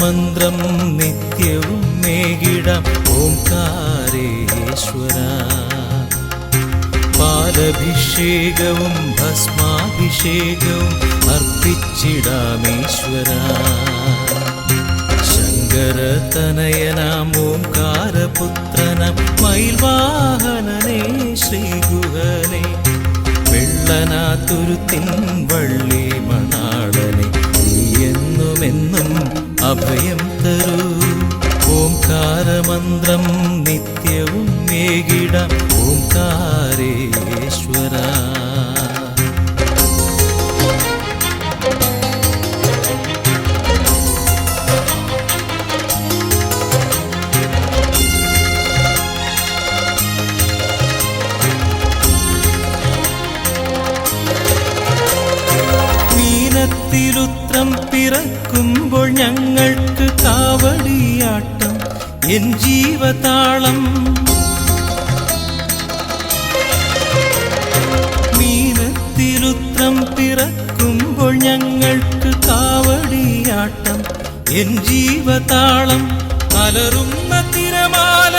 ഓംകാരമന്ത്രം നിത്യവും മേകിടാം. ഓംകാരേശ്വര. പാലഭിഷേകവും ഭസ്മാഭിഷേകവും അർപ്പിച്ചിടാമീശ്വര. ശങ്കരതനയനാം ഓംകാരപുത്രനം മയിൽവാഹനനേ ശ്രീഗുഹനെ. വെള്ളനാതുരുത്തിൻ വള്ളി അഭയം തരൂ. ഓംകാരമന്ത്രം നിത്യവും മേകിട ഓംകാരേശ്വര. മീനത്തിലുത്രം പിറക്കുമ്പോൾ ഞങ്ങൾക്ക് കാവടിയാട്ടം എൻ ജീവതാളം. മീനത്തിരുത്രം പിറക്കുമ്പോൾ ഞങ്ങൾക്ക് കാവടിയാട്ടം എൻ ജീവതാളം. കലറുന്ന തിരമാല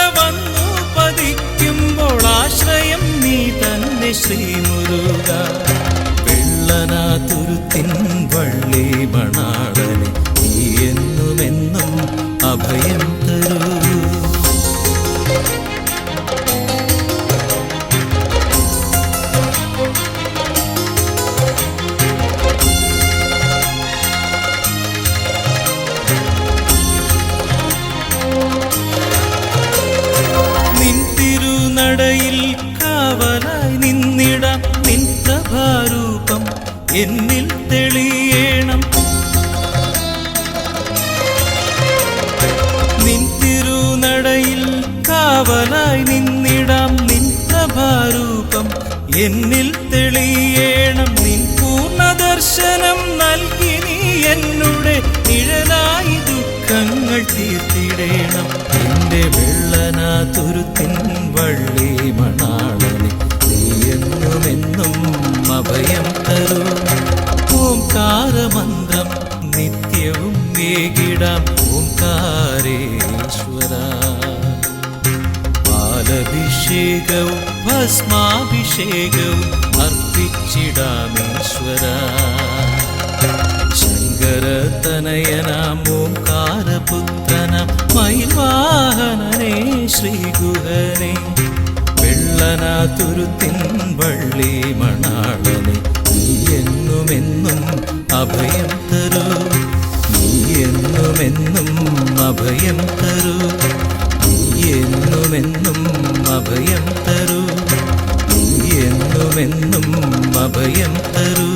എന്നിൽ തെളിയേണം. നിൻ തിരുനടയിൽ കാവലായി നിന്നിടാം നിൻ പ്രഭാരൂപം എന്നിൽ തെളിയേണം. നിൻ പൂർണ ദർശനം നൽകി നീ എന്നുടെ നിഴലായി ദുഃഖങ്ങൾ തീർത്തിടേണം. എന്റെ വെള്ളനാതുരുത്തിൻ വേകിടാം ഓംകാരേശ്വര. പാലഭിഷേകവും ഭസ്മാഭിഷേകവും അർപ്പിച്ചിടാമീശ്വര. ശങ്കരതനയനാം ഓംകാരപുത്രനം മൈവാഹനനേ ശ്രീഗുഹനെ. വെള്ളനാതുരുത്തിൻ വള്ളി മണാളനെ എന്നുമെന്നും അഭയം തരൂ. എന്നുമെന്നും അഭയം തരൂ. എന്നുമെന്നും അഭയം തരൂ. എന്നുമെന്നും അഭയം തരൂ.